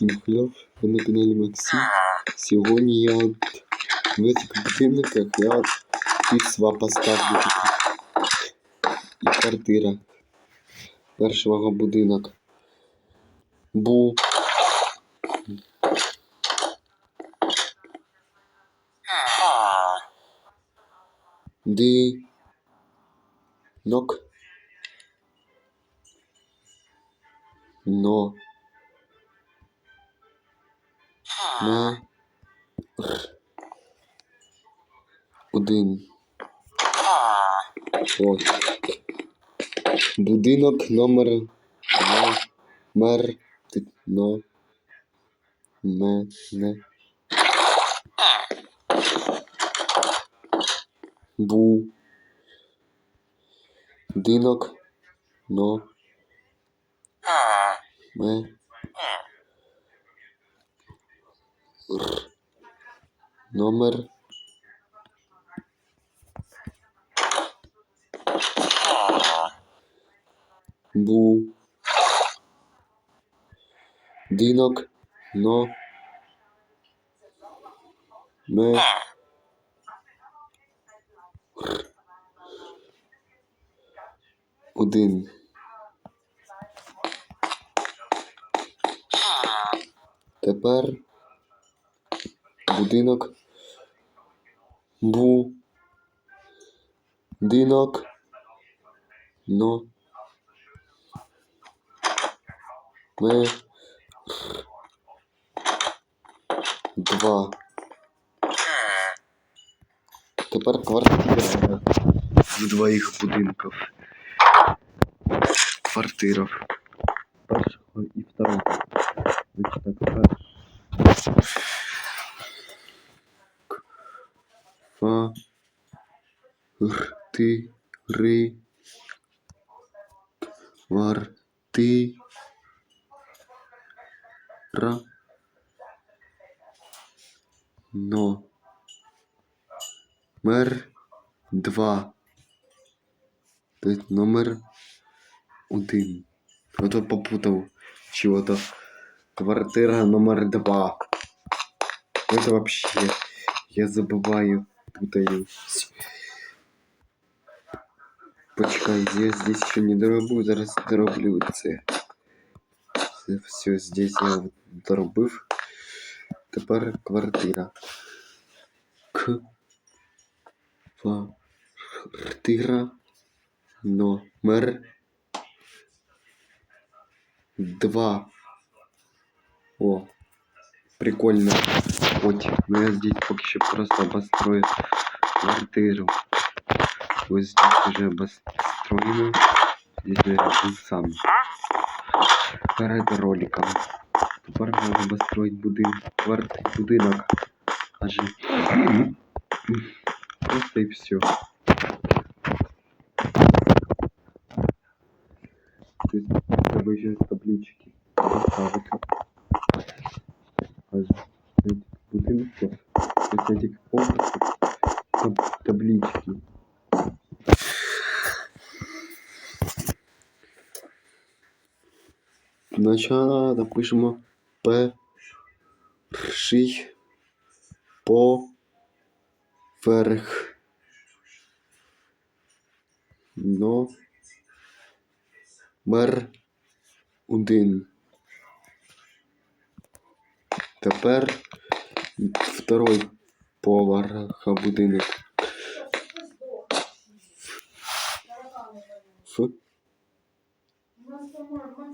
Всім хльов, ви на каналі Максим. Сьогодні я от в цих будинках я от півсва поставлю таких. І квартира. Першого будинок. Бу. Ди. Нок. Но. Р. Один. От. Будинок номер два. Мер. Ти- Но. Мене. Бу. Будинок. Но. Ме. Р. Номер. Бу. Динок. Но. Ме. Р. Один. Тепер будинок бу динок но ме два. Тепер квартира в двоїх будинків. Квартира першого і второго. Значить так, перший. Р. Ти. Ри. Вар. Ти. Ра. Но. Мер. Два. Тобто номер один. А то попутал чего-то. Квартира номер два. Это вообще... Я забываю, путаюсь. Почекай, я здесь еще не доробив, зараз дороблю все здесь я доробив. Тепер квартира. К. Квартира. Номер. Два. О, прикольно. Хоть, но я здесь пока еще просто обострою квартиру. Вот здесь уже обостроено. Здесь я был сам. Перед роликом. Тепер надо обостроить будин... кварти... будинок. Аже. Просто и все. Треба еще таблички поставити. Аж этих будинков, вот таб- таблички. Сначала напишемо перший поверх. Номер один. Тепер второй поверх будинок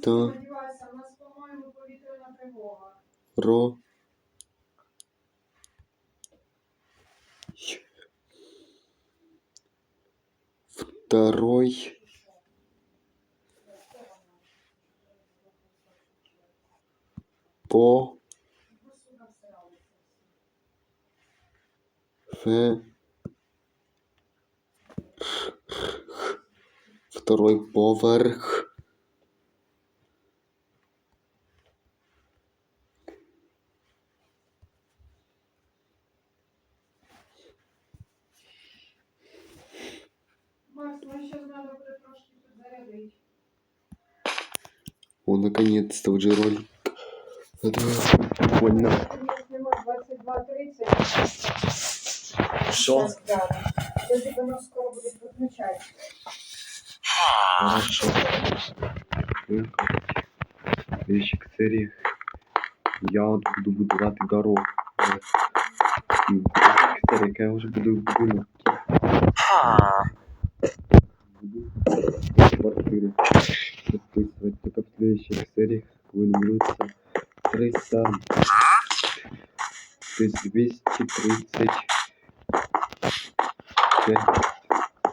та ро. Второй. По. В второй поверх. О, наконец-то уже ролик Это прикольно. Нема 22.30. Що? Тоді воно скоро буде виключати. Хорошо. Ну, В следующих сериях я от буду будувати дорогу. От. І в следующих серіях я вже буду будинок. Буду квартири підписувати. В следующих серіях повинно бути 300 то есть 230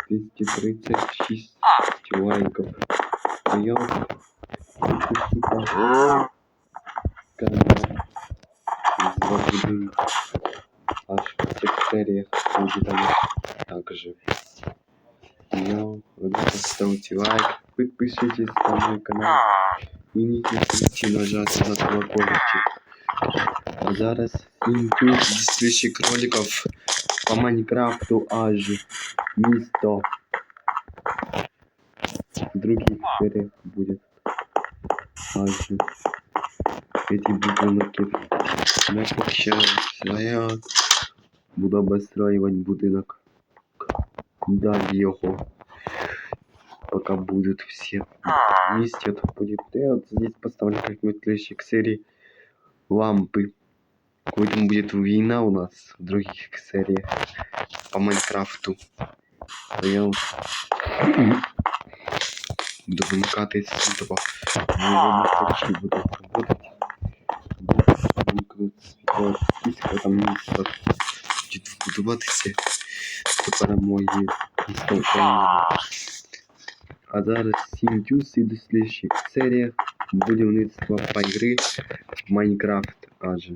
236 лайков. А я подпишу канал. Будинка. Аж в всех сериях будет оно так же. Я поставьте лайк, подпишитесь на мой канал и не забудьте нажать на колокольчик. А зараз всім тут слідчих роликов по Майнкрафту аж місто. В других сериях будет аж эти будинки. Я пообщаюся, я буду обостроювати будинок. Далі його. Пока будут все вместе, это будет. Я вот здесь поставлю как-нибудь в следующих серий лампы. Потім буде війна у нас в других серіях по Майнкрафту. То я буду вимикати з того. Виводити точки буду роботи. Вимкнути світло піська там місце буде будуватися до перемоги міста України. А зараз всім тюс і до слідчих серіях будівництва по ігри в Майнкрафт. Адже.